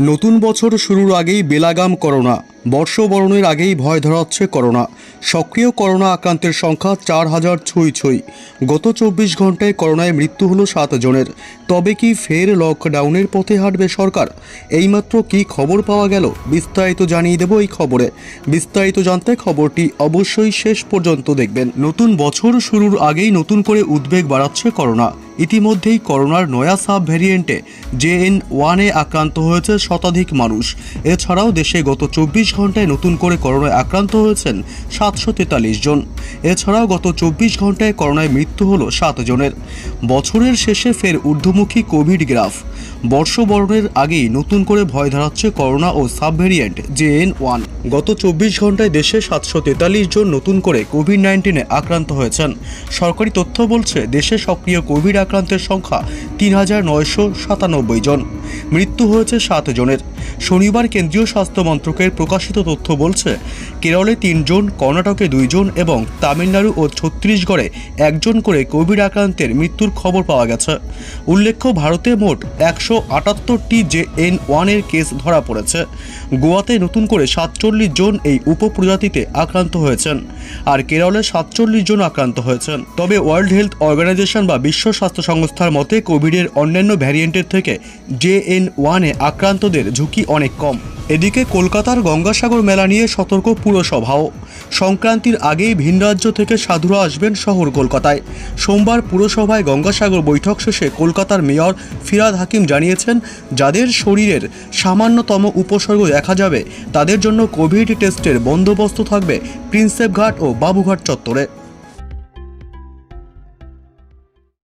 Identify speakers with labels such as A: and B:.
A: নতুন বছর শুরুর আগেই বেলাগাম করোনা। বর্ষবরণের আগেই ভয় ধরাচ্ছে করোনা। সক্রিয় করোনা আক্রান্তের সংখ্যা চার হাজার ছুঁই ছুঁই। গত চব্বিশ ঘন্টায় করোনায় মৃত্যু হলো সাত জনের। তবে কি ফের লকডাউনের পথে হাঁটবে সরকার? এইমাত্র কি খবর পাওয়া গেল? বিস্তারিত জানিয়ে দেব এই খবরে। বিস্তারিত জানতে খবরটি অবশ্যই শেষ পর্যন্ত দেখবেন। নতুন বছর শুরুর আগেই নতুন করে উদ্বেগ বাড়াচ্ছে করোনা। ইতিমধ্যেই করোনার নয়া সাব ভ্যারিয়েন্টে জে এন ওয়ানে আক্রান্ত হয়েছে শতাধিক মানুষ। এছাড়াও দেশে গত চব্বিশ ঘন্টায় নতুন করে করোনায় আক্রান্ত হয়েছেন সাতশো তেতাল্লিশ জন। এছাড়াও গত চব্বিশ ঘন্টায় করোনায় মৃত্যু হল সাত জনের। বছরের শেষে ফের ঊর্ধ্বমুখী কোভিড গ্রাফ। বর্ষবরণের আগেই নতুন করে ভয় ধরাচ্ছে করোনা ও সাব জে এন ওয়ান। গত চব্বিশ ঘন্টায় দেশে সাতশো তেতাল্লিশ জন নতুন করে কোভিড নাইন্টিনে আক্রান্ত হয়েছেন। সরকারি তথ্য বলছে, দেশে সক্রিয় কোভিড আক্রান্তের সংখ্যা তিন হাজার নয়শো সাতানব্বই জন। মৃত্যু হয়েছে সাত জনের। শনিবার কেন্দ্রীয় স্বাস্থ্য মন্ত্রকের প্রকাশিত তথ্য বলছে, কেরলে তিনজন, কর্ণাটকে দুইজন এবং তামিলনাড়ু ও ছত্তিশগড়ে একজন করে কোভিড আক্রান্তের মৃত্যুর খবর পাওয়া গেছে। উল্লেখ্য, ভারতে মোট একশো আটাত্তরটি যে এন ওয়ানের কেস ধরা পড়েছে। গোয়াতে নতুন করে সাতচল্লিশ জন এই উপপ্রজাতিতে আক্রান্ত হয়েছেন আর কেরলে সাতচল্লিশ জন আক্রান্ত হয়েছেন। তবে ওয়ার্ল্ড হেলথ অর্গানাইজেশন বা বিশ্ব স্বাস্থ্য সংস্থার মতে কোভিডের অন্যান্য ভ্যারিয়েন্টের থেকে জে এন ওয়ানে আক্রান্তদের ঝুঁকি অনেক কম। এদিকে কলকাতার গঙ্গাসাগর মেলা নিয়ে সতর্ক পুরসভাও। সংক্রান্তির আগেই ভিন রাজ্য থেকে সাধুরা আসবেন শহর কলকাতায়। সোমবার পুরসভায় গঙ্গাসাগর বৈঠক শেষে কলকাতার মেয়র ফিরাদ হাকিম জানিয়েছেন, যাদের শরীরের সামান্যতম উপসর্গ দেখা যাবে, তাদের জন্য কোভিড টেস্টের বন্দোবস্ত থাকবে প্রিন্সেপ ঘাট ও বাবুঘাট চত্বরে।